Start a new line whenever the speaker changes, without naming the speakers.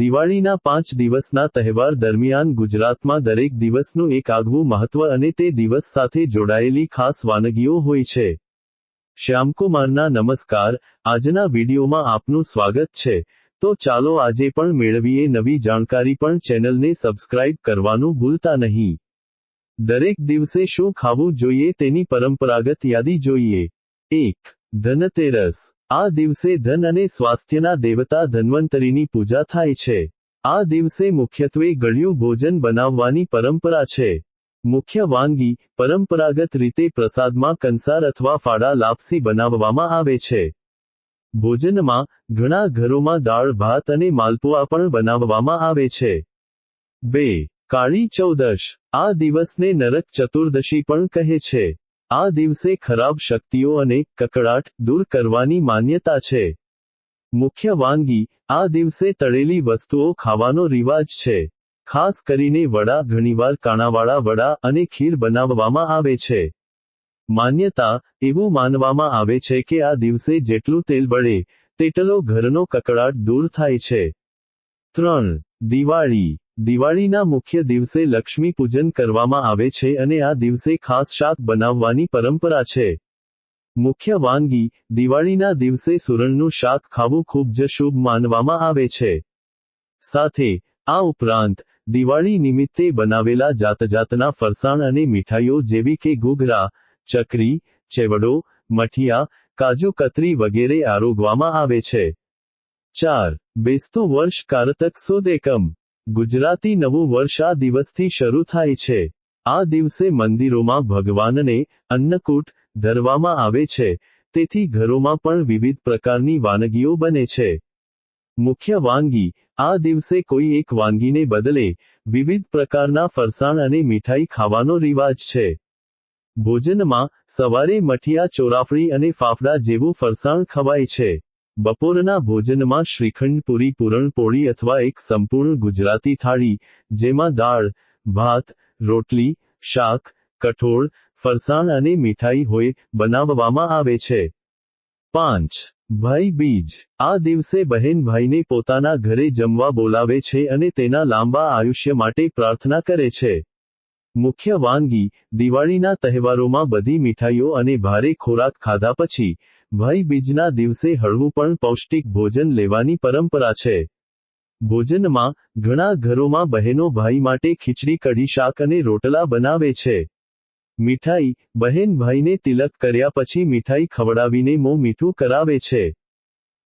દિવાળીના પાંચ દિવસના તહેવાર દરમિયાન ગુજરાતમાં દરેક દિવસનું એક આગવું મહત્વ અને તે દિવસ સાથે જોડાયેલી ખાસ વાનગીઓ હોય છે. શ્યામકુમારના નમસ્કાર. આજના વિડીયોમાં આપનું સ્વાગત છે. તો ચાલો આજે પણ મેળવીએ નવી જાણકારી પણ ચેનલને સબસ્ક્રાઇબ કરવાનું ભૂલતા નહીં. દરેક દિવસે શું ખાવું જોઈએ તેની પરંપરાગત યાદી જોઈએ. એક ધનતેરસ. આ દિવસે ધન અને સ્વાસ્થ્યના દેવતા ધન્વંતરીની પૂજા થાય છે. આ દિવસે મુખ્યત્વે ગળ્યું ભોજન બનાવવાની પરંપરા છે. મુખ્ય વાનગી પરંપરાગત રીતે પ્રસાદમાં કંસાર અથવા ફાડા લાપસી બનાવવામાં આવે છે. ભોજનમાં ઘણા ઘરોમાં દાળ, ભાત અને માલપુઆ પણ બનાવવામાં આવે છે. બે. કાળી ચૌદશ. આ દિવસને નરક ચતુર્દશી પણ કહે છે. આ દિવસે ખરાબ શક્તિઓ અને કકડાટ દૂર કરવાની માન્યતા છે. મુખ્ય વાનગી, આ દિવસે તળેલી વસ્તુઓ ખાવાનો રિવાજ છે. ખાસ કરીને વડા ઘણીવાર કાણાવાળા વડા અને ખીર બનાવવામાં આવે છે. માન્યતા, એવું માનવામાં આવે છે કે આ દિવસે જેટલું તેલ બળે, તેટલો ઘરનો કકડાટ દૂર થાય છે. ત્રણ, દિવાળી. દિવાળીના મુખ્ય દિવસે લક્ષ્મી પૂજન કરવામાં આવે છે અને આ દિવસે ખાસ શાક બનાવવાની પરંપરા છે. મુખ્ય વાનગી, દિવાળીના દિવસે સુરણનું શાક ખાવું ખૂબ જ શુભ માનવામાં આવે છે. સાથે, આ ઉપરાંત, દિવાળી નિમિત્તે બનાવેલા જાતજાતના ફરસાણ અને મીઠાઈઓ જેવી કે ઘૂઘરા, ચકરી, ચેવડો, મઠિયા, કાજુ કતરી વગેરે આરોગવામાં આવે છે. ચાર, બેસતું વર્ષ કારતક સુદ એકમ. ગુજરાતી નવું વર્ષ આ દિવસથી શરૂ થાય છે. આ દિવસે મંદિરોમાં ભગવાનને અન્નકૂટ ધરવામાં આવે છે. તેથી ઘરોમાં પણ વિવિધ પ્રકારની વાનગીઓ બને છે. મુખ્ય વાનગી, આ દિવસે કોઈ એક વાનગીને બદલે વિવિધ પ્રકારના ફરસાણ અને મીઠાઈ ખાવાનો રિવાજ છે. ભોજનમાં સવારે મઠિયા ચોરાફળી અને ફાફડા જેવું ફરસાણ ખવાય છે. બપોરના ભોજનમાં શ્રીખંડ પૂરી, પૂરણપોળી અથવા એક સંપૂર્ણ ગુજરાતી થાળી, જેમાં દાળ, ભાત, રોટલી, શાક, કઠોળ, ફરસાણ અને મીઠાઈ હોય, બનાવવામાં આવે છે. પાંચ. ભાઈ બીજ. આ દિવસે બહેન ભાઈને પોતાના ઘરે જમવા બોલાવે છે અને તેના લાંબા આયુષ્ય માટે પ્રાર્થના કરે છે. મુખ્ય વાનગી, દિવાળીના તહેવારોમાં બધી મીઠાઈઓ અને ભારે ખોરાક ખાધા પછી ભાઈ બીજના દિવસે હળવું પણ પૌષ્ટિક ભોજન લેવાની પરંપરા છે. ભોજનમાં ઘણા ઘરોમાં બહેનો ભાઈ માટે ખીચડી, કઢી, શાક અને રોટલા બનાવે છે. મીઠાઈ બહેન ભાઈને તિલક કર્યા પછી મીઠાઈ ખવડાવીને મોં મીઠું કરાવે છે.